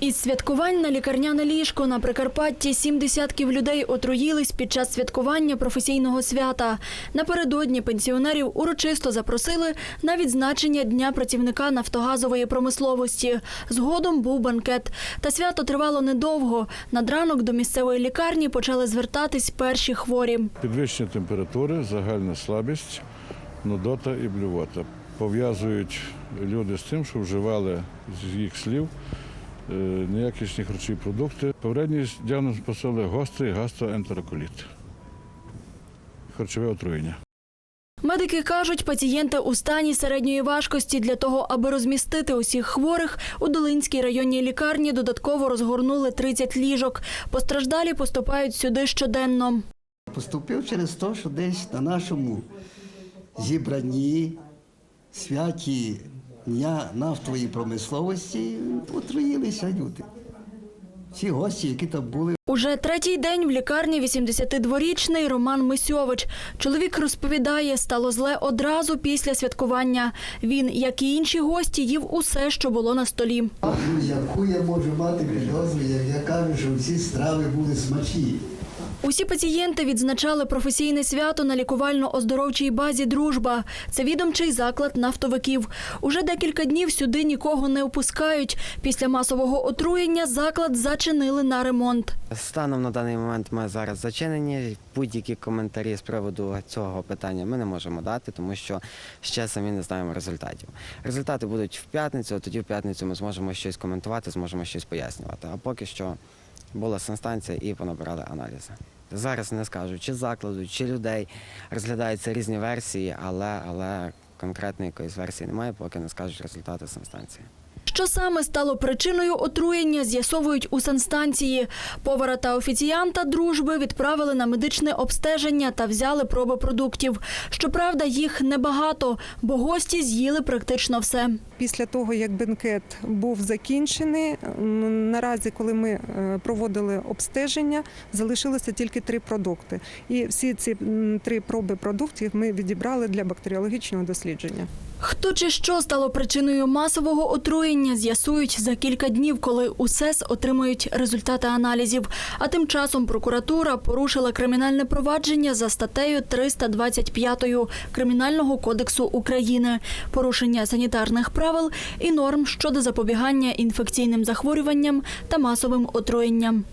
Із святкувань на лікарняне ліжко на Прикарпатті сім десятків людей отруїлись під час святкування професійного свята. Напередодні пенсіонерів урочисто запросили на відзначення Дня працівника нафтогазової промисловості. Згодом був банкет. Та свято тривало недовго. Над ранок до місцевої лікарні почали звертатись перші хворі. Підвищення температури, загальна слабість, нудота і блювота. Пов'язують люди з тим, що вживали з їх слів неякісні харчові продукти. Попередній діагноз поставили гострий гастроентероколіт. Харчове отруєння. Медики кажуть, пацієнти у стані середньої важкості для того, аби розмістити усіх хворих, у Долинській районній лікарні додатково розгорнули 30 ліжок. Постраждалі поступають сюди щоденно. Поступив через те, що десь на нашому зібранні святі Дня нафтової промисловості отруїлися люди. Ці гості, які там були, Уже третій день в лікарні 82-річний Роман Мисьович. Чоловік розповідає, стало зле одразу після святкування. Він, як і інші гості, їв усе, що було на столі. Ну, яку я можу мати підозру, як я кажу, що всі страви були смачні. Усі пацієнти відзначали професійне свято на лікувально-оздоровчій базі Дружба. Це відомчий заклад нафтовиків. Уже декілька днів сюди нікого не опускають. Після масового отруєння заклад зачинили на ремонт. Станом на даний момент ми зараз зачинені. Будь-які коментарі з приводу цього питання ми не можемо дати, тому що ще самі не знаємо результатів. Результати будуть в п'ятницю, тоді в п'ятницю ми зможемо щось коментувати, зможемо щось пояснювати. А поки що була санстанція і понабирали аналізи. Зараз не скажу, чи закладу, чи людей розглядаються різні версії, але, але конкретної якоїсь версії немає, поки не скажуть результати санстанції. Що саме стало причиною отруєння, з'ясовують у санстанції. Повара та офіціанта дружби відправили на медичне обстеження та взяли проби продуктів. Щоправда, їх небагато, бо гості з'їли практично все. Після того, як бенкет був закінчений, наразі, коли ми е, проводили обстеження, залишилося тільки три продукти. І всі ці три проби продуктів ми відібрали для бактеріологічного дослідження. Хто чи що стало причиною масового отруєння, з'ясують за кілька днів, коли УСЕС отримають результати аналізів. А тим часом прокуратура порушила кримінальне провадження за статтею 325 Кримінального кодексу України, порушення санітарних правил і норм щодо запобігання інфекційним захворюванням та масовим отруєнням.